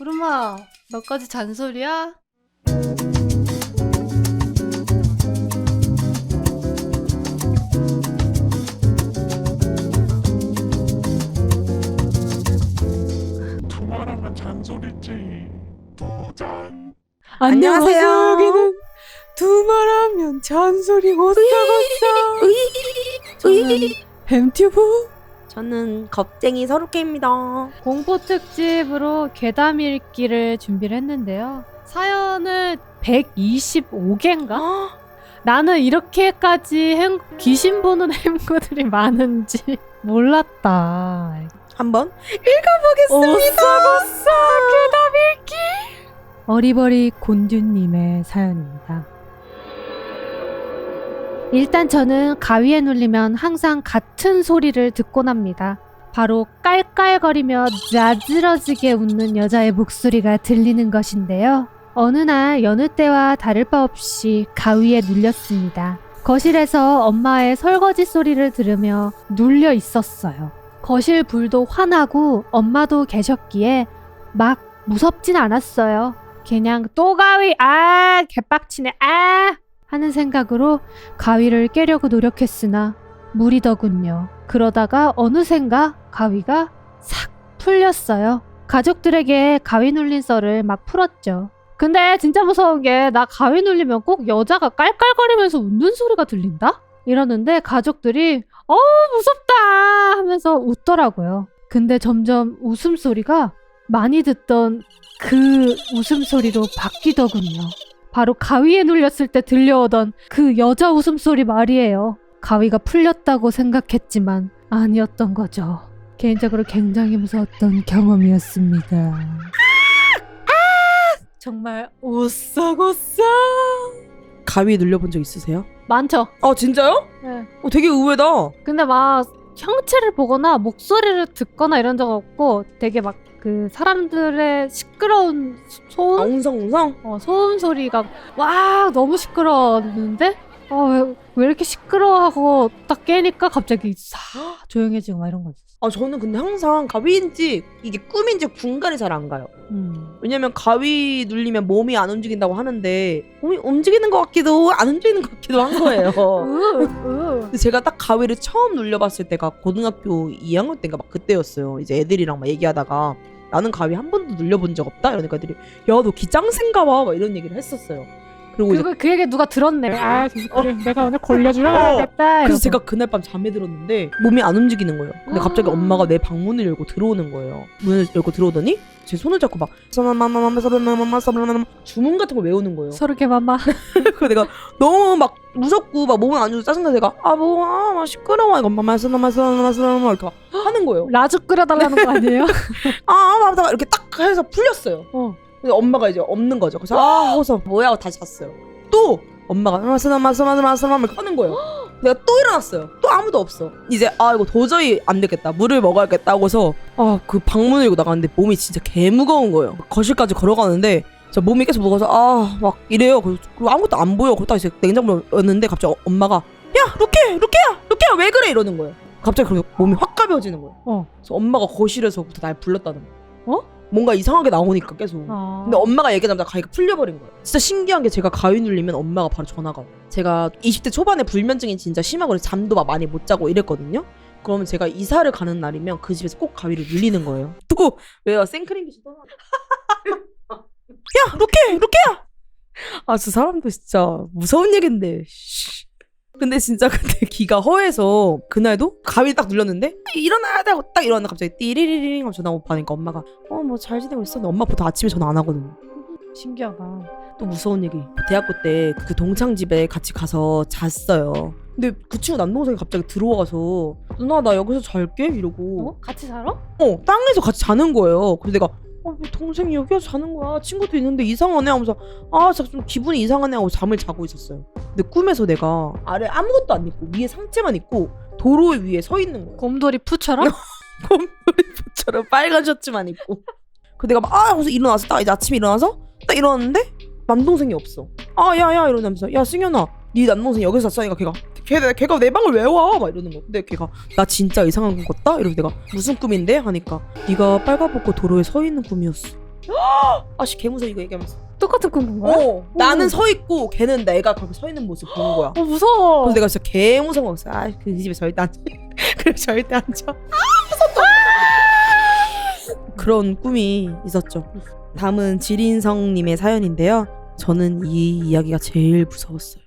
구름아, 너까지 잔소리야? 두 말하면 잔소리지 도전 안녕하세요. 여기는 두 말하면 잔소리 오싹오싹 저는 뱀튜브 저는 겁쟁이 서루케입니다. 공포 특집으로 괴담 읽기를 준비를 했는데요. 사연은 125개인가? 나는 이렇게까지 행, 귀신 보는 행구들이 많은지 몰랐다. 한번 오싹오싹 괴담 읽기! 어리버리 곤듀님의 사연입니다. 일단 저는 가위에 눌리면 항상 같은 소리를 듣곤 합니다. 바로 깔깔거리며 자지러지게 웃는 여자의 목소리가 들리는 것인데요. 어느 날 여느 때와 다를 바 없이 가위에 눌렸습니다. 거실에서 엄마의 설거지 소리를 들으며 눌려 있었어요. 거실 불도 환하고 엄마도 계셨기에 막 무섭진 않았어요. 그냥 또 가위 아 개빡치네 아 하는 생각으로 가위를 깨려고 노력했으나 무리더군요. 그러다가 어느샌가 가위가 싹 풀렸어요. 가족들에게 가위 눌린 썰을 막 풀었죠. 근데 진짜 무서운 게 나 가위 눌리면 꼭 여자가 깔깔거리면서 웃는 소리가 들린다? 이러는데 가족들이 어 무섭다 하면서 웃더라고요. 근데 점점 웃음소리가 많이 듣던 그 웃음소리로 바뀌더군요. 바로 가위에 눌렸을 때 들려오던 그 여자 웃음소리 말이에요. 가위가 풀렸다고 생각했지만 아니었던 거죠. 개인적으로 굉장히 무서웠던 경험이었습니다. 정말 오싹오싹 가위에 눌려본 적 있으세요? 많죠. 아 진짜요? 네. 어, 되게 의외다. 근데 막 형체를 보거나 목소리를 듣거나 이런 적 없고 되게 막 그 사람들의 시끄러운 소음 엉성엉성. 어, 소음 소리가 와 너무 시끄러웠는데 어, 왜, 왜 이렇게 시끄러워하고 딱 깨니까 갑자기 사 조용해지고 막 이런 거 있었어. 아 저는 근데 항상 가위인지 이게 꿈인지 분간이 잘 안 가요. 음. 왜냐면 가위 눌리면 몸이 안 움직인다고 하는데 몸이 움직이는 것 같기도 안 움직이는 것 같기도 한 거예요. 으, 으. 근데 제가 딱 가위를 처음 눌려봤을 때가 고등학교 2학년 때인가 막 그때였어요. 이제 애들이랑 막 얘기하다가 나는 가위 한 번도 눌려본 적 없다 이러니까 애들이 야 너 기짱생가 봐 막 이런 얘기를 했었어요. 그리고 이제 그거 그 얘기 누가 들었네. 아 그래 내가 오늘 어. 골려주려겠다. 그래서 제가 그날 밤 잠에 들었는데 몸이 안 움직이는 거예요. 근데 갑자기 아. 엄마가 내 방문을 열고 들어오는 거예요. 문을 열고 들어오더니 제 손을 잡고 막 주문 같은 걸 외우는 거예요. 서르게 마마. 그 내가 너무 막 무섭고 막 몸은 안 좋고 짜증나 내가 아뭐아 시끄러워 이거 엄마 말씀 말씀 말씀 이렇게 막 하는 거예요. 라주 끓여달라는 거 아니에요? 아 맞다 이렇게 딱 해서 풀렸어요. 어. 근데 엄마가 이제 없는 거죠. 그래서 아 하고서 뭐야 하고 다시 잤어요. 또 엄마가 말씀 말씀 말씀 말씀 이렇게 하는 거예요. 내가 또 일어났어요. 또 아무도 없어. 이제 아 이거 도저히 안 되겠다. 물을 먹어야겠다 하고서 아 그 방문을 열고 나갔는데 몸이 진짜 개 무거운 거예요. 거실까지 걸어가는데 저 몸이 계속 무거워서 아 막 이래요. 그리고 아무것도 안 보여. 그러다 이제 냉장고를 였는데 갑자기 어- 엄마가 야 루케 루케야 루케야 왜 그래 이러는 거예요. 갑자기 그러고 몸이 확 가벼워지는 거예요. 어. 그래서 엄마가 거실에서부터 날 불렀다는 거예요. 어? 뭔가 이상하게 나오니까 계속. 아. 근데 엄마가 얘기하자마자 가위가 풀려버린 거예요. 진짜 신기한 게 제가 가위 눌리면 엄마가 바로 전화가 와요. 제가 20대 초반에 불면증이 진짜 심하고 그래서 잠도 막 많이 못 자고 이랬거든요. 그러면 제가 이사를 가는 날이면 그 집에서 꼭 가위를 눌리는 거예요. 또 왜요? 생크림 귀신 떠나. 야, 루케, 루케야. 아, 저 사람도 진짜 무서운 얘긴데. 씨. 근데 진짜 그때 기가 허해서 그날도 가위 딱 눌렸는데 일어나야 돼. 딱 일어났는데 갑자기 띠리리링 하고 전화 못 받으니까 엄마가 어 뭐 잘 지내고 있어. 근데 엄마 보통 아침에 전화 안 하거든요. 신기하다. 또 무서운 얘기. 대학교 때 그 동창 집에 같이 가서 잤어요. 근데 그 친구 남동생이 갑자기 들어와서 누나 나 여기서 잘게 이러고 어? 같이 살아? 어 땅에서 같이 자는 거예요. 그래서 내가 어, 왜 동생이 여기서 자는 거야? 친구도 있는데 이상하네 하면서 아, 좀 기분이 이상하네 하고 잠을 자고 있었어요. 근데 꿈에서 내가 아래 아무것도 안 입고 위에 상체만 입고 도로 위에 서 있는 거예요. 곰돌이 푸처럼? 곰돌이처럼 빨간 셔츠만 입고. 그 내가 막 아, 하고서 일어나서 딱 이제 아침에 일어나서 딱 일어났는데 남동생이 없어. 아, 야, 야 이러면서 야, 승현아, 네 남동생 여기서 잤으니까 걔가 걔, 걔가 내 방을 왜 와? 막 이러는 거. 근데 걔가 나 진짜 이상한 꿈 꿨다? 이러고 내가 무슨 꿈인데? 하니까 네가 빨가벗고 도로에 서 있는 꿈이었어. 아씨 개무서 이거 얘기하면서 똑같은 꿈인 거야? 어 나는 서 있고 걔는 내가 거기 서 있는 모습 본 거야 어 무서워. 그래서 내가 진짜 개 무서운 거였어 아그 집에 절대 앉아 그래 절대 앉아 아 무섭다 그런 꿈이 있었죠 다음은 지린성님의 사연인데요 저는 이 이야기가 제일 무서웠어요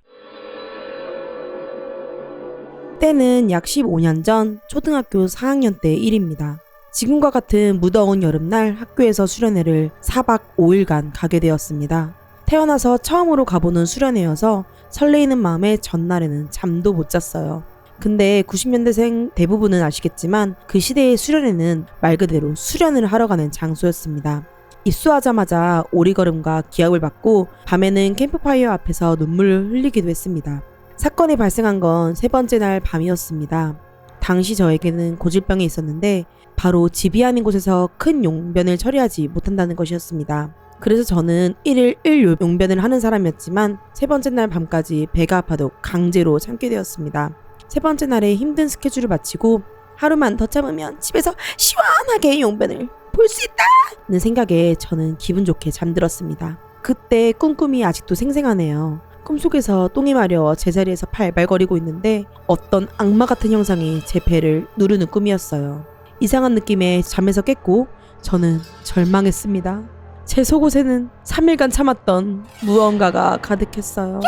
때는 약 15년 전 초등학교 4학년 때 일입니다. 지금과 같은 무더운 여름날 학교에서 수련회를 4박 5일간 가게 되었습니다. 태어나서 처음으로 가보는 수련회여서 설레이는 마음에 전날에는 잠도 못 잤어요. 근데 90년대생 대부분은 아시겠지만 그 시대의 수련회는 말 그대로 수련을 하러 가는 장소였습니다. 입수하자마자 오리걸음과 기합을 받고 밤에는 캠프파이어 앞에서 눈물을 흘리기도 했습니다. 사건이 발생한 건 세 번째 날 밤이었습니다. 당시 저에게는 고질병이 있었는데 바로 집이 아닌 곳에서 큰 용변을 처리하지 못한다는 것이었습니다. 그래서 저는 1일 1 용변을 하는 사람이었지만 세 번째 날 밤까지 배가 아파도 강제로 참게 되었습니다. 세 번째 날에 힘든 스케줄을 마치고 하루만 더 참으면 집에서 시원하게 용변을 볼 수 있다 는 생각에 저는 기분 좋게 잠들었습니다. 그때 꿈꿈이 아직도 생생하네요. 꿈속에서 똥이 마려워 제자리에서 발발거리고 있는데 어떤 악마 같은 형상이 제 배를 누르는 꿈이었어요. 이상한 느낌에 잠에서 깼고 저는 절망했습니다. 제 속옷에는 3일간 참았던 무언가가 가득했어요.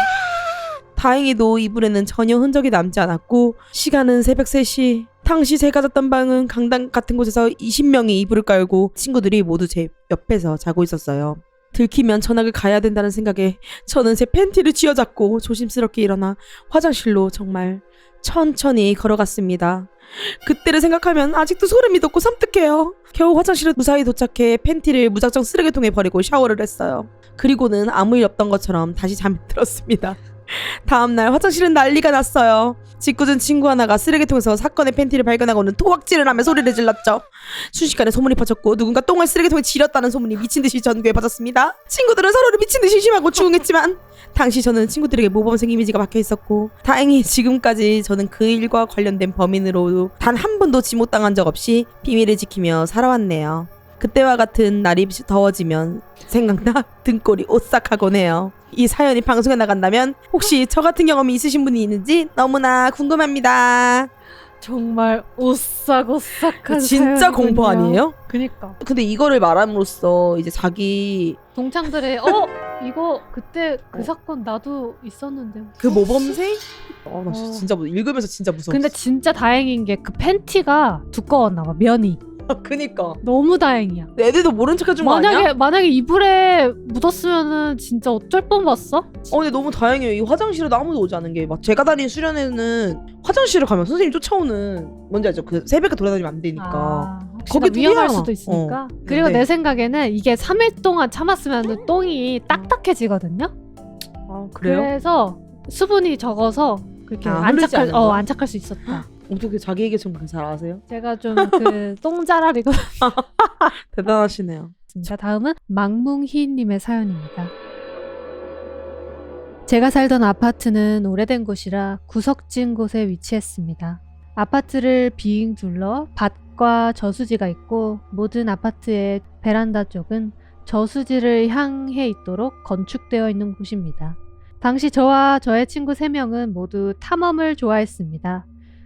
다행히도 이불에는 전혀 흔적이 남지 않았고 시간은 새벽 3시 당시 제가 잤던 방은 강당 같은 곳에서 20명이 이불을 깔고 친구들이 모두 제 옆에서 자고 있었어요. 들키면 전학을 가야 된다는 생각에 저는 제 팬티를 쥐어잡고 조심스럽게 일어나 화장실로 정말 천천히 걸어갔습니다. 그때를 생각하면 아직도 소름이 돋고 섬뜩해요. 겨우 화장실에 무사히 도착해 팬티를 무작정 쓰레기통에 버리고 샤워를 했어요. 그리고는 아무 일 없던 것처럼 다시 잠이 들었습니다. 다음날 화장실은 난리가 났어요. 짓궂은 친구 하나가 쓰레기통에서 사건의 팬티를 발견하고는 토악질을 하며 소리를 질렀죠. 순식간에 소문이 퍼졌고 누군가 똥을 쓰레기통에 지렸다는 소문이 미친 듯이 전교에 퍼졌습니다. 친구들은 서로를 미친 듯이 심하고 추궁했지만 당시 저는 친구들에게 모범생 이미지가 박혀 있었고 다행히 지금까지 저는 그 일과 관련된 범인으로 단 한 번도 지못당한 적 없이 비밀을 지키며 살아왔네요. 그때와 같은 날이 더워지면 생각나 등골이 오싹하곤 해요. 이 사연이 방송에 나간다면 혹시 저 같은 경험이 있으신 분이 있는지 너무나 궁금합니다. 정말 오싹오싹한 진짜 사연이군요. 공포 아니에요? 그니까 근데 이거를 말함으로써 이제 자기 동창들의 어 이거 그때 그 어. 사건 나도 있었는데. 그 모범생? 어, 나 어. 진짜 무- 읽으면서 진짜 무서웠어. 근데 진짜 다행인 게 그 팬티가 두꺼웠나 봐 면이. 그니까 너무 다행이야. 애들도 모른 척 해준 거 만약에 아니야? 만약에 이불에 묻었으면은 진짜 어쩔 뻔봤어? 어 근데 너무 다행이에요. 이 화장실에도 아무도 오지 않은 게 막 제가 다닌 수련회는 화장실을 가면 선생님 쫓아오는 뭔지 알죠? 그 새벽에 돌아다니면 안 되니까. 아, 거기도 위험할. 수도 있으니까. 어. 그리고 네. 내 생각에는 이게 3일 동안 참았으면 똥이 딱딱해지거든요. 아 그래요? 그래서 수분이 적어서 그렇게 아, 흐르지 안착할 않는 어 거야? 안착할 수 있었다. 어떻게 자기 얘기 좀잘 아세요? 제가 좀 그 똥자랄이고 대단하시네요. 자 다음은 망뭉희님의 사연입니다. 제가 살던 아파트는 오래된 곳이라 구석진 곳에 위치했습니다. 아파트를 빙 둘러 밭과 저수지가 있고 모든 아파트의 베란다 쪽은 저수지를 향해 있도록 건축되어 있는 곳입니다. 당시 저와 저의 친구 3명은 모두 탐험을 좋아했습니다.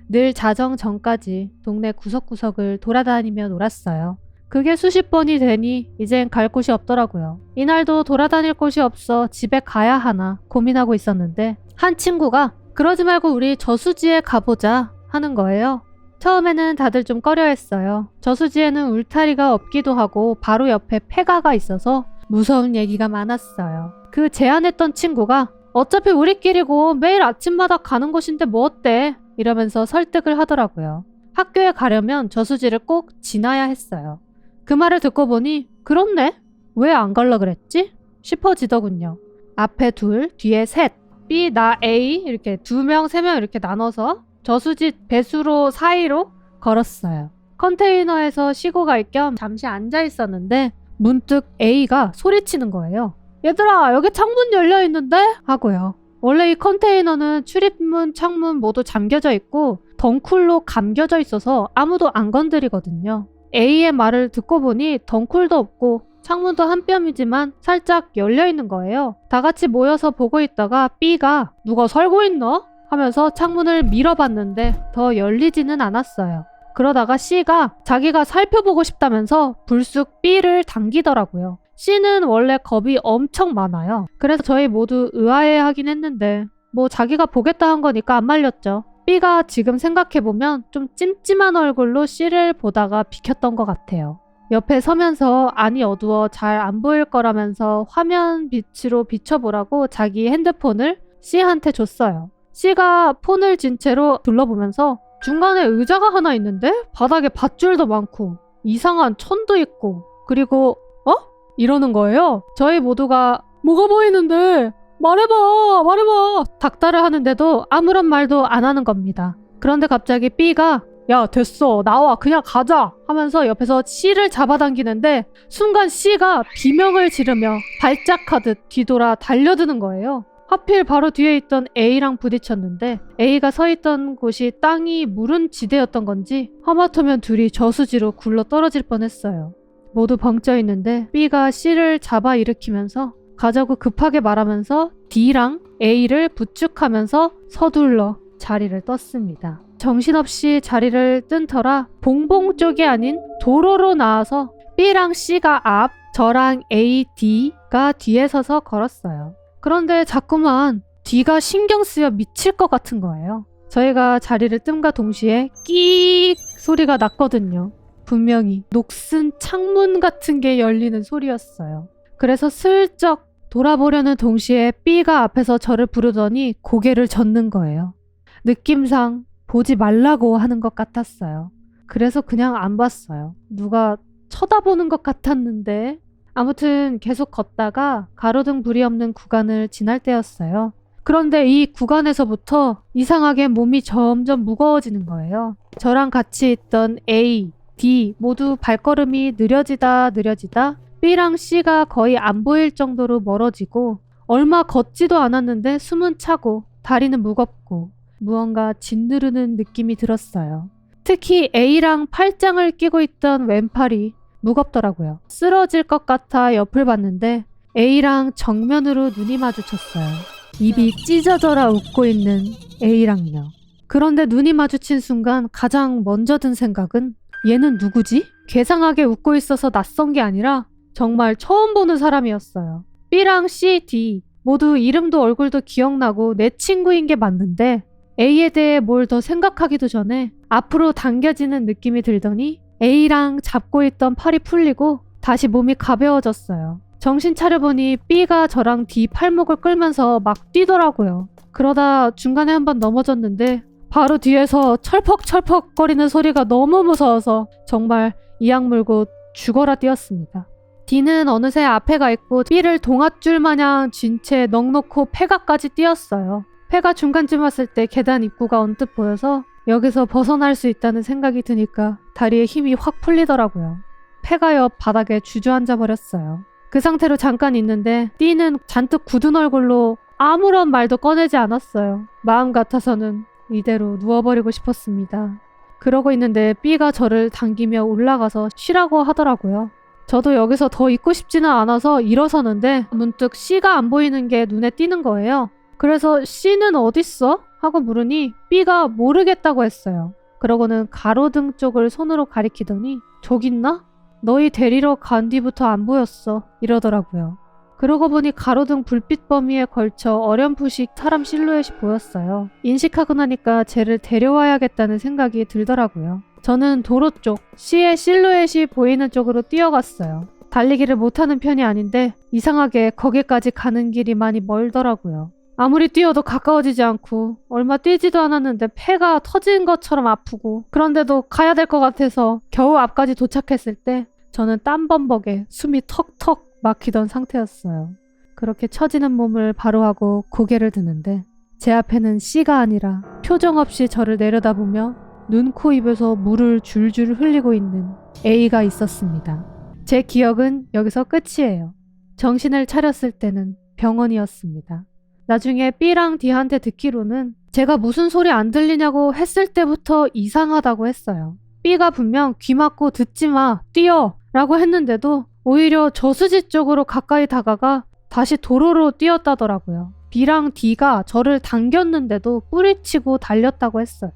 늘 자정 전까지 동네 구석구석을 돌아다니며 놀았어요. 그게 수십 번이 되니 이젠 갈 곳이 없더라고요. 이날도 돌아다닐 곳이 없어 집에 가야 하나 고민하고 있었는데 한 친구가 그러지 말고 우리 저수지에 가보자 하는 거예요. 처음에는 다들 좀 꺼려 했어요. 저수지에는 울타리가 없기도 하고 바로 옆에 폐가가 있어서 무서운 얘기가 많았어요. 그 제안했던 친구가 어차피 우리끼리고 매일 아침마다 가는 곳인데 뭐 어때? 이러면서 설득을 하더라고요. 학교에 가려면 저수지를 꼭 지나야 했어요. 그 말을 듣고 보니 그렇네? 왜 안 갈라 그랬지? 싶어지더군요. 앞에 둘, 뒤에 셋, B, 나 A 이렇게 두 명, 세 명 이렇게 나눠서 저수지 배수로 사이로 걸었어요. 컨테이너에서 쉬고 갈 겸 잠시 앉아 있었는데 문득 A가 소리치는 거예요. 얘들아, 여기 창문 열려 있는데? 하고요. 원래 이 컨테이너는 출입문, 창문 모두 잠겨져 있고 덩쿨로 감겨져 있어서 아무도 안 건드리거든요. A의 말을 듣고 보니 덩쿨도 없고 창문도 한 뼘이지만 살짝 열려 있는 거예요. 다 같이 모여서 보고 있다가 B가 누가 살고 있나? 하면서 창문을 밀어봤는데 더 열리지는 않았어요. 그러다가 C가 자기가 살펴보고 싶다면서 불쑥 B를 당기더라고요. C는 원래 겁이 엄청 많아요. 그래서 저희 모두 의아해 하긴 했는데 뭐 자기가 보겠다 한 거니까 안 말렸죠. B가 지금 생각해보면 좀 찜찜한 얼굴로 C를 보다가 비켰던 것 같아요. 옆에 서면서 안이 어두워 잘 안 보일 거라면서 화면 빛으로 비춰보라고 자기 핸드폰을 C한테 줬어요. C가 폰을 진 채로 둘러보면서 중간에 의자가 하나 있는데 바닥에 밧줄도 많고 이상한 천도 있고 그리고 어? 이러는 거예요. 저희 모두가 뭐가 보이는데 말해봐 말해봐 닥달을 하는데도 아무런 말도 안 하는 겁니다. 그런데 갑자기 B가 야 됐어 나와 그냥 가자 하면서 옆에서 C를 잡아당기는데 순간 C가 비명을 지르며 발작하듯 뒤돌아 달려드는 거예요. 하필 바로 뒤에 있던 A랑 부딪혔는데 A가 서 있던 곳이 땅이 무른 지대였던 건지 하마터면 둘이 저수지로 굴러 떨어질 뻔했어요. 모두 벙쪄 있는데 B가 C를 잡아 일으키면서 가자고 급하게 말하면서 D랑 A를 부축하면서 서둘러 자리를 떴습니다. 정신없이 자리를 뜬 터라 봉봉 쪽이 아닌 도로로 나와서 B랑 C가 앞, 저랑 A, D가 뒤에 서서 걸었어요. 그런데 자꾸만 D가 신경 쓰여 미칠 것 같은 거예요. 저희가 자리를 뜸과 동시에 끼익 소리가 났거든요. 분명히 녹슨 창문 같은 게 열리는 소리였어요. 그래서 슬쩍 돌아보려는 동시에 B가 앞에서 저를 부르더니 고개를 젓는 거예요. 느낌상 보지 말라고 하는 것 같았어요. 그래서 그냥 안 봤어요. 누가 쳐다보는 것 같았는데. 아무튼 계속 걷다가 가로등 불이 없는 구간을 지날 때였어요. 그런데 이 구간에서부터 이상하게 몸이 점점 무거워지는 거예요. 저랑 같이 있던 A, D 모두 발걸음이 느려지다 느려지다 B랑 C가 거의 안 보일 정도로 멀어지고 얼마 걷지도 않았는데 숨은 차고 다리는 무겁고 무언가 짓누르는 느낌이 들었어요. 특히 A랑 팔짱을 끼고 있던 왼팔이 무겁더라고요. 쓰러질 것 같아 옆을 봤는데 A랑 정면으로 눈이 마주쳤어요. 입이 찢어져라 웃고 있는 A랑요. 그런데 눈이 마주친 순간 가장 먼저 든 생각은 얘는 누구지? 괴상하게 웃고 있어서 낯선 게 아니라 정말 처음 보는 사람이었어요. B랑 C, D 모두 이름도 얼굴도 기억나고 내 친구인 게 맞는데 A에 대해 뭘 더 생각하기도 전에 앞으로 당겨지는 느낌이 들더니 A랑 잡고 있던 팔이 풀리고 다시 몸이 가벼워졌어요. 정신 차려보니 B가 저랑 D 팔목을 끌면서 막 뛰더라고요. 그러다 중간에 한번 넘어졌는데 바로 뒤에서 철퍽철퍽 거리는 소리가 너무 무서워서 정말 이악 물고 죽어라 뛰었습니다. D는 어느새 앞에 가 있고 B를 동아줄 마냥 쥔 채 넉넉고 폐가까지 뛰었어요. 폐가 중간쯤 왔을 때 계단 입구가 언뜻 보여서 여기서 벗어날 수 있다는 생각이 드니까 다리에 힘이 확 풀리더라고요. 폐가 옆 바닥에 주저앉아 버렸어요. 그 상태로 잠깐 있는데 D는 잔뜩 굳은 얼굴로 아무런 말도 꺼내지 않았어요. 마음 같아서는 이대로 누워버리고 싶었습니다. 그러고 있는데 B가 저를 당기며 올라가서 쉬라고 하더라고요. 저도 여기서 더 있고 싶지는 않아서 일어서는데 문득 C가 안 보이는 게 눈에 띄는 거예요. 그래서 C는 어딨어? 하고 물으니 B가 모르겠다고 했어요. 그러고는 가로등 쪽을 손으로 가리키더니 저기 있나? 너희 데리러 간 뒤부터 안 보였어. 이러더라고요. 그러고 보니 가로등 불빛 범위에 걸쳐 어렴풋이 사람 실루엣이 보였어요. 인식하고 나니까 쟤를 데려와야겠다는 생각이 들더라고요. 저는 도로 쪽, C의 실루엣이 보이는 쪽으로 뛰어갔어요. 달리기를 못하는 편이 아닌데 이상하게 거기까지 가는 길이 많이 멀더라고요. 아무리 뛰어도 가까워지지 않고 얼마 뛰지도 않았는데 폐가 터진 것처럼 아프고 그런데도 가야 될 것 같아서 겨우 앞까지 도착했을 때 저는 땀범벅에 숨이 턱턱 막히던 상태였어요. 그렇게 처지는 몸을 바로 하고 고개를 드는데 제 앞에는 C가 아니라 표정 없이 저를 내려다보며 눈, 코, 입에서 물을 줄줄 흘리고 있는 A가 있었습니다. 제 기억은 여기서 끝이에요. 정신을 차렸을 때는 병원이었습니다. 나중에 B랑 D한테 듣기로는 제가 무슨 소리 안 들리냐고 했을 때부터 이상하다고 했어요. B가 분명 귀 막고 듣지 마, 뛰어! 라고 했는데도 오히려 저수지 쪽으로 가까이 다가가 다시 도로로 뛰었다더라고요. B랑 D가 저를 당겼는데도 뿌리치고 달렸다고 했어요.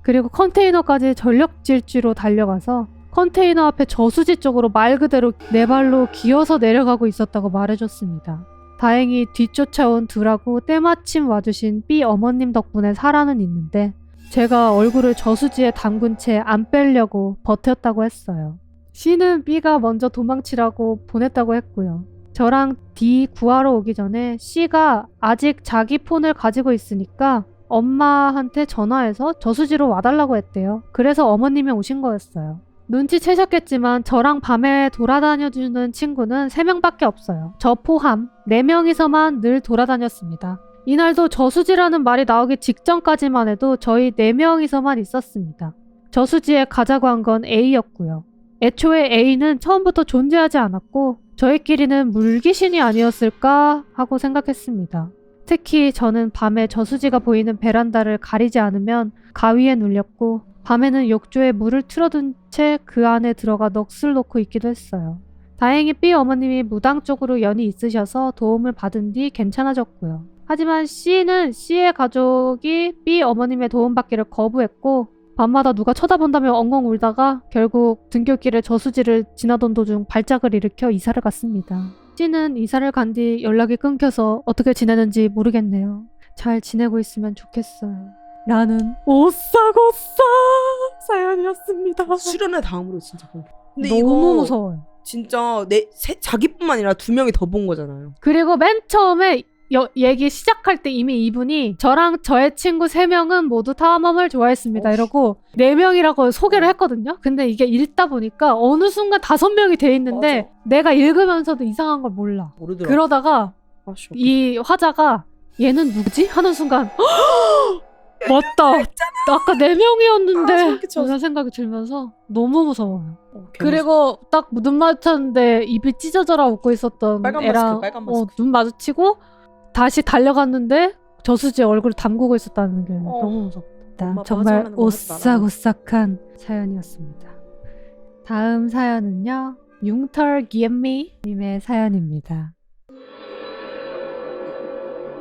그리고 컨테이너까지 전력 질주로 달려가서 컨테이너 앞에 저수지 쪽으로 말 그대로 네 발로 기어서 내려가고 있었다고 말해줬습니다. 다행히 뒤쫓아온 둘하고 때마침 와주신 B 어머님 덕분에 살아는 있는데 제가 얼굴을 저수지에 담근 채 안 빼려고 버텼다고 했어요. C는 B가 먼저 도망치라고 보냈다고 했고요. 저랑 D 구하러 오기 전에 C가 아직 자기 폰을 가지고 있으니까 엄마한테 전화해서 저수지로 와달라고 했대요. 그래서 어머님이 오신 거였어요. 눈치채셨겠지만 저랑 밤에 돌아다녀주는 친구는 3명밖에 없어요. 저 포함 4명이서만 늘 돌아다녔습니다. 이날도 저수지라는 말이 나오기 직전까지만 해도 저희 4명이서만 있었습니다. 저수지에 가자고 한 건 A였고요. 애초에 A는 처음부터 존재하지 않았고 저희끼리는 물귀신이 아니었을까 하고 생각했습니다. 특히 저는 밤에 저수지가 보이는 베란다를 가리지 않으면 가위에 눌렸고 밤에는 욕조에 물을 틀어둔 채 그 안에 들어가 넋을 놓고 있기도 했어요. 다행히 B 어머님이 무당 쪽으로 연이 있으셔서 도움을 받은 뒤 괜찮아졌고요. 하지만 C는 C의 가족이 B 어머님의 도움받기를 거부했고 밤마다 누가 쳐다본다며 엉엉 울다가 결국 등굣길에 저수지를 지나던 도중 발작을 일으켜 이사를 갔습니다. C는 이사를 간 뒤 연락이 끊겨서 어떻게 지내는지 모르겠네요. 잘 지내고 있으면 좋겠어요. 라는 오싸고싸 사연이었습니다. 수련회 다음으로 진짜 공포. 근데 너무 이거 무서워요. 진짜 내 세, 자기뿐만 아니라 두 명이 더 본 거잖아요. 그리고 맨 처음에 여- 얘기 시작할 때 이미 이분이 저랑 저의 친구 세 명은 모두 탐험을 좋아했습니다. 이러고 네 명이라고 소개를 했거든요. 근데 이게 읽다 보니까 어느 순간 다섯 명이 돼 있는데 내가 읽으면서도 이상한 걸 몰라. 모르더라. 그러다가 아, 씨, 이 화자가 얘는 누구지? 하는 순간 맞다. 아까 네 명이었는데 아, 소름 끼쳤어. 이런 생각이 들면서 너무 무서워요. 어. 그리고 딱 눈 마주쳤는데 입이 찢어져라 웃고 있었던 빨간 애랑 마스크, 빨간 마스크. 어, 눈 마주치고 다시 달려갔는데 저수지에 얼굴을 담그고 있었다는 게 어. 너무 무섭다. 엄마 정말 거 하지. 오싹오싹한 사연이었습니다. 다음 사연은요. 융털 기엠미 님의 사연입니다.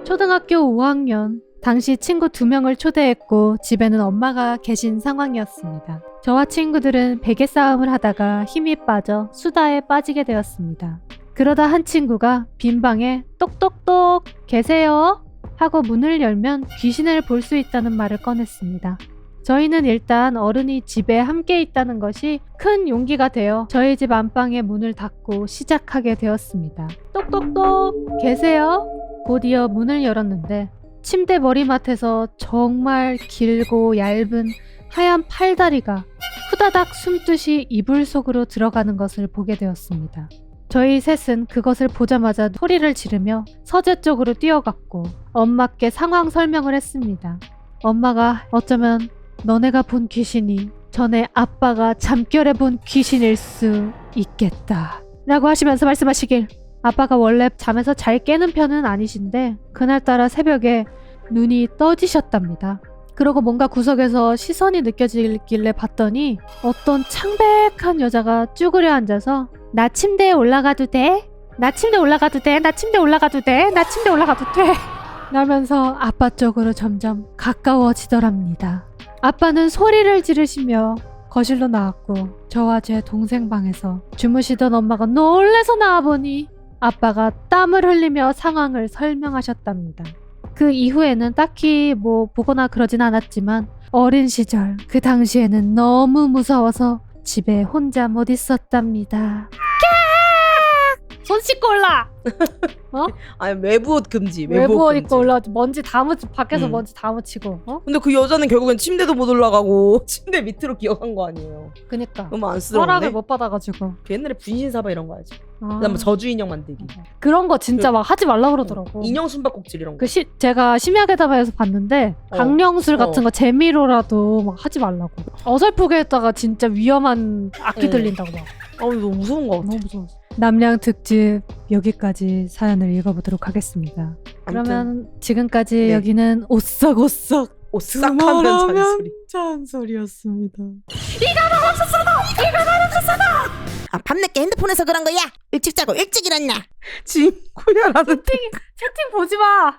초등학교 5학년 당시 친구 두 명을 초대했고 집에는 엄마가 계신 상황이었습니다. 저와 친구들은 베개 싸움을 하다가 힘이 빠져 수다에 빠지게 되었습니다. 그러다 한 친구가 빈 방에 똑똑똑 계세요 하고 문을 열면 귀신을 볼 수 있다는 말을 꺼냈습니다. 저희는 일단 어른이 집에 함께 있다는 것이 큰 용기가 되어 저희 집 안방의 문을 닫고 시작하게 되었습니다. 똑똑똑 계세요? 곧이어 문을 열었는데 침대 머리맡에서 정말 길고 얇은 하얀 팔다리가 후다닥 숨듯이 이불 속으로 들어가는 것을 보게 되었습니다. 저희 셋은 그것을 보자마자 소리를 지르며 서재 쪽으로 뛰어갔고 엄마께 상황 설명을 했습니다. 엄마가 어쩌면 너네가 본 귀신이 전에 아빠가 잠결에 본 귀신일 수 있겠다. 라고 하시면서 말씀하시길 아빠가 원래 잠에서 잘 깨는 편은 아니신데 그날따라 새벽에 눈이 떠지셨답니다. 그러고 뭔가 구석에서 시선이 느껴지길래 봤더니 어떤 창백한 여자가 쭈그려 앉아서 나 침대에 올라가도 돼? 나 침대 올라가도 돼? 나 침대 올라가도 돼? 나 침대 올라가도 돼? 라면서 아빠 쪽으로 점점 가까워지더랍니다. 아빠는 소리를 지르시며 거실로 나왔고 저와 제 동생 방에서 주무시던 엄마가 놀래서 나와보니 아빠가 땀을 흘리며 상황을 설명하셨답니다. 그 이후에는 딱히 뭐 보거나 그러진 않았지만 어린 시절 그 당시에는 너무 무서워서 집에 혼자 못 있었답니다. 손 씻고 올라! 아니 외부 옷 금지. 외부, 외부 옷 금지. 입고 올라 먼지 다 묻히 밖에서 음. 먼지 다 묻히고 어? 근데 그 여자는 결국엔 침대도 못 올라가고 침대 밑으로 기어간 거 아니에요. 그니까 너무 허락을 안쓰러운데. 못 받아가지고 그 옛날에 분신 사바 이런 거 하지. 아. 그다음에 저주 인형 만들기. 그런 거 진짜 그- 막 하지 말라 그러더라고 인형 숨바꼭질 이런 거. 그 시, 제가 심야 괴담에서 봤는데 어. 강령술 어. 같은 거 재미로라도 막 하지 말라고 어설프게 했다가 진짜 위험한 악기 응. 들린다고 막아 너무 무서운 거 같아. 너무 무서웠어 남량 특집 여기까지 사연을 읽어보도록 하겠습니다 그러면 지금까지 네. 여기는 오싹오싹 오싹하면 잔소리. 잔소리였습니다. 이가 말없었어! 이가 말없었어! 아, 밤늦게 핸드폰에서 그런 거야? 일찍 자고 일찍 일어나. 친구야라는 채팅 보지 마.